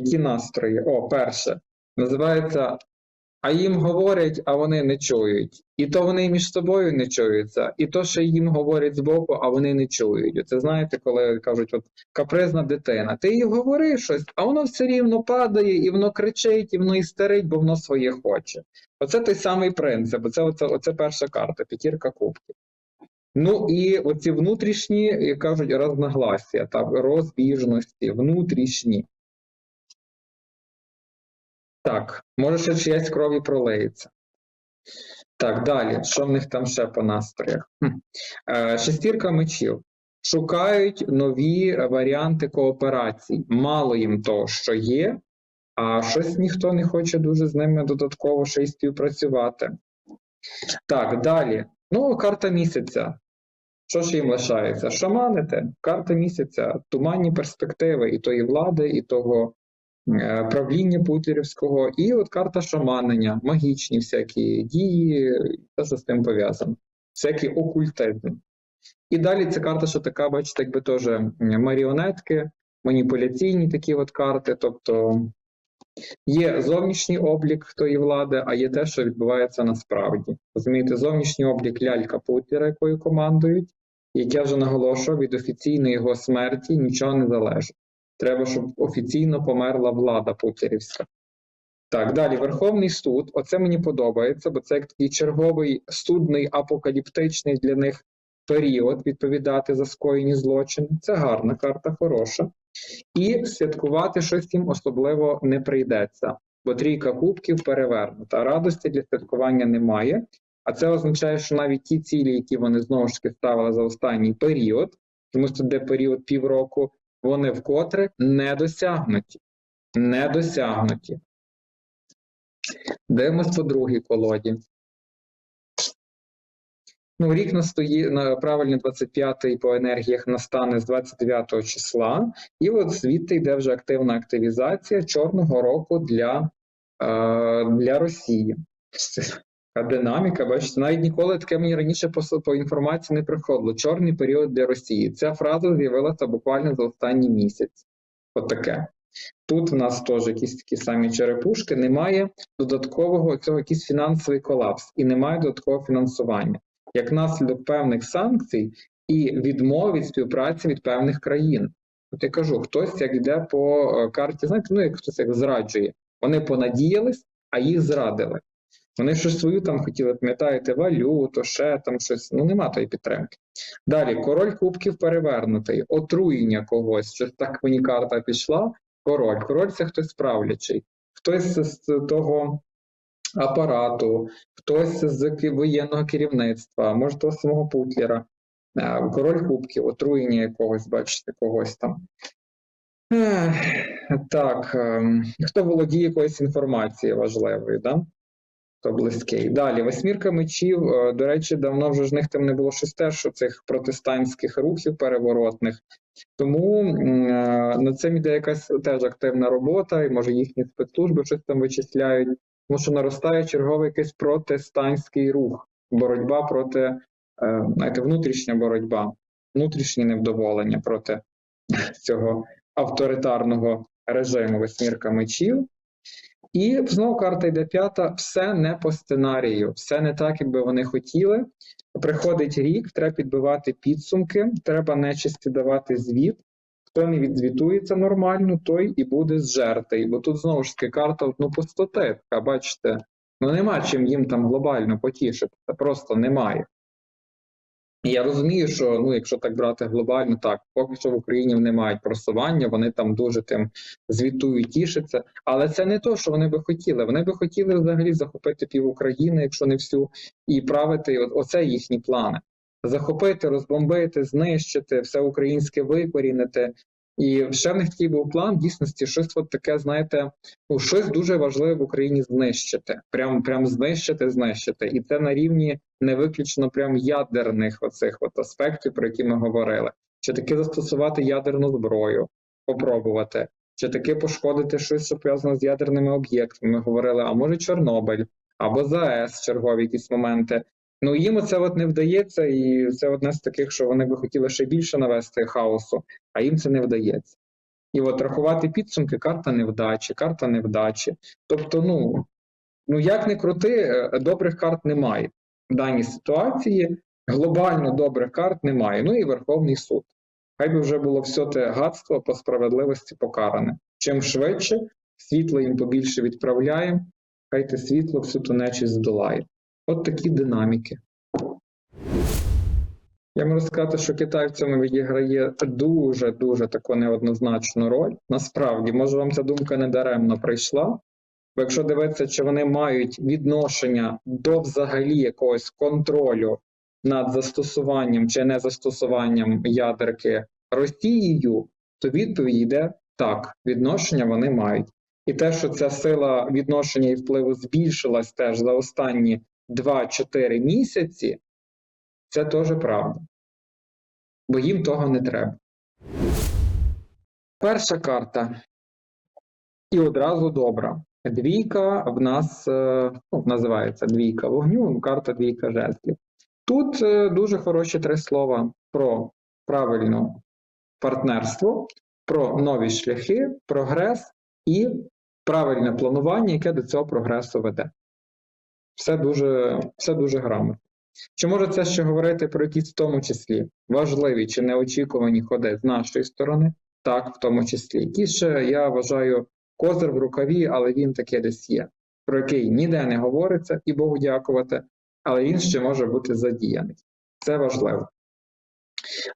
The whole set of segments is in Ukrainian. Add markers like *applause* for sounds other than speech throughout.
Які настрої? О, перше. Називається А їм говорять, а вони не чують. І то вони між собою не чуються, і то, що їм говорять збоку, а вони не чують. Це знаєте, коли кажуть, от капризна дитина, ти їй говори щось, а воно все рівно падає, і воно кричить, і воно істерить, бо воно своє хоче. Оце той самий принцип. Оце, оце, оце перша карта, п'ятірка кубків. Ну і оці внутрішні, як кажуть, розногласія, та розбіжності, внутрішні. Так, може ще чиясь крові пролеється. Так, далі. Що в них там ще по настроях? Хм. Е, шестірка мечів. Шукають нові варіанти кооперацій. Мало їм того, що є, а щось ніхто не хоче дуже з ними додатково ще й співпрацювати. Так, далі. Ну, карта місяця. Що ж їм лишається? Шаманити. Карта місяця, туманні перспективи і тої влади, і того правління путлерівського, і от карта шаманення, магічні всякі дії, те, що з тим пов'язано. Всякі окультизм. І далі ця карта, що така, бачите, якби теж маріонетки, маніпуляційні такі от карти. Тобто є зовнішній облік тої влади, а є те, що відбувається насправді. Розумієте, зовнішній облік лялька Путлера, якою командують, як я вже наголошував, від офіційної його смерті нічого не залежить. Треба, щоб офіційно померла влада путлерівська. Так, далі Верховний суд. Оце мені подобається, бо це як такий черговий судний апокаліптичний для них період відповідати за скоєні злочини. Це гарна карта, хороша. І святкувати щось їм особливо не прийдеться, бо трійка кубків перевернута. Радості для святкування немає. А це означає, що навіть ті цілі, які вони знову ж таки ставили за останній період, тому що де період півроку, вони вкотре не досягнуті. Не досягнуті. Дивимось по другій колоді. Ну, рік настої на правильно 25-й по енергіях настане з 29 числа, і от звідти йде вже активна активізація чорного року для, е, для Росії. Динаміка, бачите, навіть ніколи таке мені раніше по, по інформації не приходило. Чорний період для Росії. Ця фраза з'явилася буквально за останній місяць. Отаке. Тут в нас теж якісь такі самі черепушки, немає додаткового цього якийсь фінансовий колапс і немає додаткового фінансування як наслідок певних санкцій і відмови від співпраці від певних країн. От я кажу, хтось як йде по е, карті, знаєте, ну як хтось як зраджує. Вони понадіялись, а їх зрадили. Вони щось свою там хотіли, пам'ятаєте, валюту, ще там щось. Ну нема тої підтримки. Далі король кубків перевернутий, отруєння когось. Щось так мені карта пішла. Король. Король це хтось справлячий, хтось з того апарату, хтось з воєнного керівництва, може того самого Путлера, е, король кубків, отруєння якогось, бачите, когось там. Так, ем, хто володіє якоюсь інформацією важливою, да? Хто близький. Далі, восьмірка мечів, е, до речі, давно вже ж них там не було щось теж цих протестантських рухів переворотних. Тому е, над цим іде якась теж активна робота, і може їхні спецслужби щось там вичисляють. Тому що наростає черговий якийсь протестантський рух, боротьба проти, е, знаєте, внутрішня боротьба, внутрішнє невдоволення проти *laughs* цього авторитарного режиму восьмірка мечів. І знову карта йде п'ята, все не по сценарію, все не так, як би вони хотіли. Приходить рік, треба підбивати підсумки, треба нечисті давати звіт. Хто не відзвітується нормально, той і буде зжертий. Бо тут знову ж таки карта ну, пустоти, бачите, ну нема чим їм там глобально потішитися, просто немає. Я розумію, що ну, якщо так брати глобально, так, поки що в Україні вони мають просування, вони там дуже тим звітують, тішаться. Але це не то, що вони би хотіли. Вони би хотіли взагалі захопити пів України, якщо не всю, і правити. От, оце їхні плани захопити, розбомбити, знищити, все українське викорінити. І ще в них такий був план дійсності щось от таке, знаєте, ну щось дуже важливе в Україні знищити. Прям прям знищити, знищити. І це на рівні не виключно прям ядерних оцих от аспектів, про які ми говорили. Чи таки застосувати ядерну зброю, попробувати, чи таки пошкодити щось, що пов'язано з ядерними об'єктами. Ми говорили, а може Чорнобиль або ЗАЕС, чергові якісь моменти. Ну їм це от не вдається, і це одне з таких, що вони би хотіли ще більше навести хаосу, а їм це не вдається. І от рахувати підсумки карта невдачі, карта невдачі. Тобто, ну, ну як не крути, е, добрих карт немає. В даній ситуації глобально добрих карт немає. Ну і Верховний суд. Хай би вже було все те гадство по справедливості покаране. Чим швидше, світло їм побільше відправляємо, хай те світло всю ту нечість здолає. От такі динаміки. Я можу сказати, що Китай в цьому відіграє дуже-дуже таку неоднозначну роль. Насправді, може, вам ця думка не даремно прийшла. Бо якщо дивитися, чи вони мають відношення до взагалі якогось контролю над застосуванням чи незастосуванням ядерки Росією, то відповідь йде так, відношення вони мають. І те, що ця сила відношення і впливу збільшилась теж за останні 2-4 місяці, це теж правда. Бо їм того не треба. Перша карта. І одразу добра. Двійка в нас е, ну, називається двійка вогню, карта двійка жезлів. Тут е, дуже хороші три слова про правильне партнерство, про нові шляхи, прогрес і правильне планування, яке до цього прогресу веде. Все дуже, все дуже грамотно. Чи може це ще говорити про якісь в тому числі важливі чи неочікувані ходи з нашої сторони? Так, в тому числі. Які ще, я вважаю, козир в рукаві, але він таке десь є, про який ніде не говориться, і Богу дякувати, але він ще може бути задіяний. Це важливо.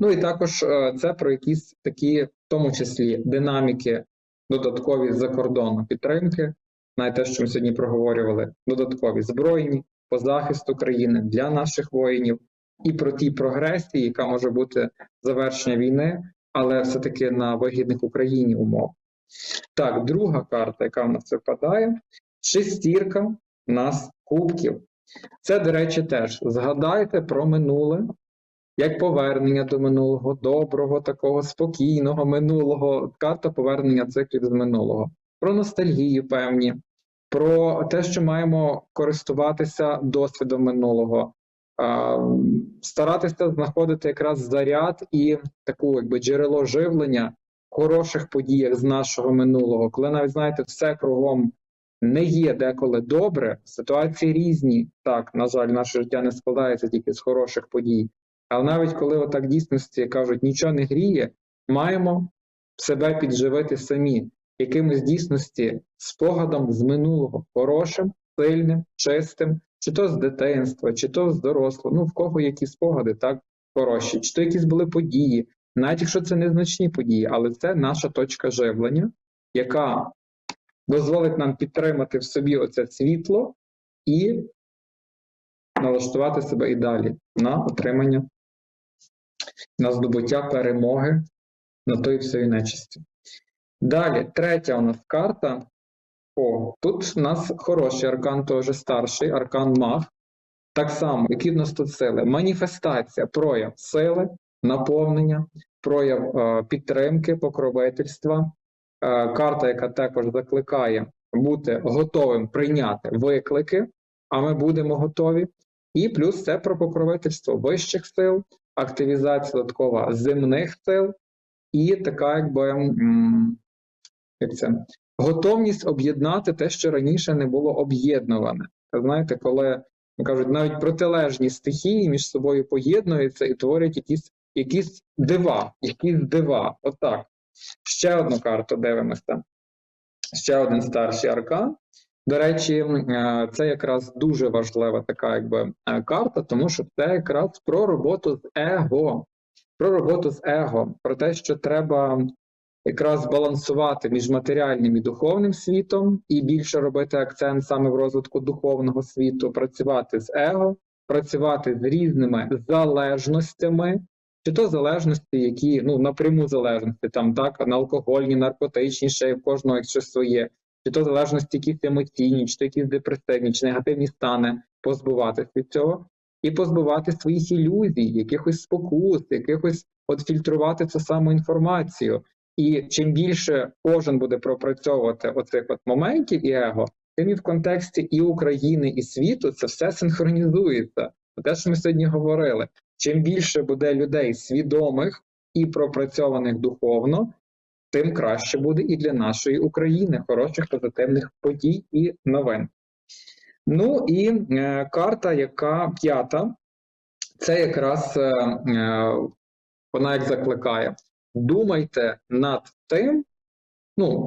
Ну і також е, це про якісь такі, в тому числі, динаміки додаткові за кордону підтримки, навіть те, що ми сьогодні проговорювали, додаткові збройні по захисту країни для наших воїнів, і про ті прогресії, яка може бути завершення війни, але все-таки на вигідних Україні умов. Так, друга карта, яка в нас випадає, шестірка нас кубків. Це, до речі, теж згадайте про минуле, як повернення до минулого, доброго, такого спокійного минулого, карта повернення циклів з минулого, про ностальгію певні, про те, що маємо користуватися досвідом минулого, старатися знаходити якраз заряд і таку якби джерело живлення в хороших подіях з нашого минулого, коли навіть знаєте, все кругом не є деколи добре, ситуації різні. Так, на жаль, наше життя не складається тільки з хороших подій. Але навіть коли отак дійсності кажуть, нічого не гріє, маємо себе підживити самі, якимось дійсності спогадом з минулого, хорошим, сильним, чистим, чи то з дитинства, чи то з дорослого. Ну, в кого які спогади, так хороші, чи то якісь були події, навіть якщо це незначні події, але це наша точка живлення, яка дозволить нам підтримати в собі оце світло і налаштувати себе і далі на отримання, на здобуття перемоги на той всієї нечисті. Далі, третя у нас карта. О, тут у нас хороший аркан, теж старший, аркан маг. Так само, які в нас тут сили? Маніфестація, прояв сили, наповнення, прояв е, підтримки, покровительства. Е, карта, яка також закликає бути готовим прийняти виклики, а ми будемо готові. І плюс це про покровительство вищих сил, активізація додаткова земних сил, і така, якби як це, готовність об'єднати те, що раніше не було об'єднуване. Знаєте, коли кажуть, навіть протилежні стихії між собою поєднуються і творять якісь якісь дива, якісь дива. Отак. Ще одну карту дивимося. Ще один старший аркан. До речі, е, це якраз дуже важлива така якби е, карта, тому що це якраз про роботу з его, про роботу з его, про те, що треба якраз балансувати між матеріальним і духовним світом, і більше робити акцент саме в розвитку духовного світу, працювати з его, працювати з різними залежностями, чи то залежності, які ну напряму залежності, там так на алкогольні, наркотичні, ще в кожного щось своє, чи то залежності, якісь емоційні, чи то якісь депресивні, чи негативні стани, позбуватися від цього. І позбувати своїх ілюзій, якихось спокус, якихось от фільтрувати цю саму інформацію. І чим більше кожен буде пропрацьовувати оцих от моментів і его, тим і в контексті і України, і світу це все синхронізується. Те, що ми сьогодні говорили, чим більше буде людей свідомих і пропрацьованих духовно, тим краще буде і для нашої України. Хороших позитивних подій і новин. Ну і е, карта, яка п'ята, це якраз е, е, вона як закликає: думайте над тим, ну,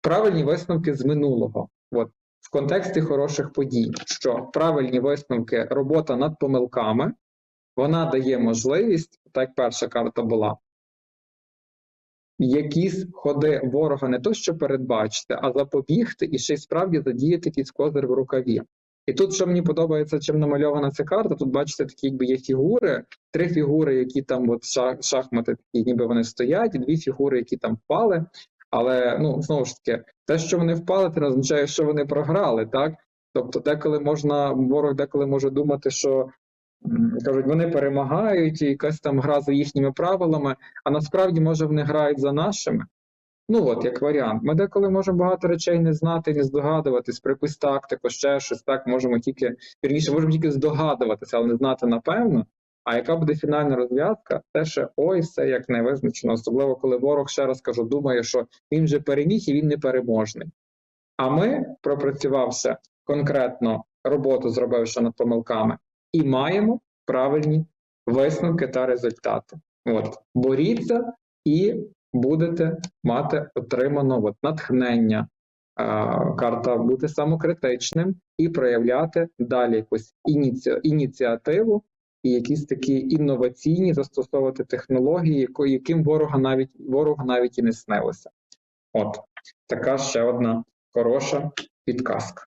правильні висновки з минулого. От, в контексті хороших подій, що правильні висновки, робота над помилками, вона дає можливість, так перша карта була, якісь ходи ворога не то, що передбачити, а запобігти і ще й справді задіяти якийсь козир в рукаві. І тут, що мені подобається, чим намальована ця карта, тут бачите, такі якби є фігури, три фігури, які там от шах, шахмати, такі, ніби вони стоять, і дві фігури, які там впали. Але ну знову ж таки, те, що вони впали, це не означає, що вони програли, так? Тобто, деколи можна, ворог деколи може думати, що кажуть, вони перемагають, і якась там гра за їхніми правилами, а насправді, може, вони грають за нашими. Ну от, як варіант. Ми деколи можемо багато речей не знати, не здогадуватись, припис тактику, ще щось так, можемо тільки, вірніше, можемо тільки здогадуватися, але не знати напевно. А яка буде фінальна розв'язка, це ще ой, все як не визначено, особливо коли ворог, ще раз кажу, думає, що він вже переміг і він не переможний. А ми, пропрацювавши конкретно роботу, зробивши над помилками, і маємо правильні висновки та результати. От, боріться і будете мати отримано от, натхнення. Карта бути самокритичним і проявляти далі якусь ініці... ініціативу і якісь такі інноваційні застосовувати технології, яким ворога навіть ворогу навіть і не снилося. От така ще одна хороша підказка.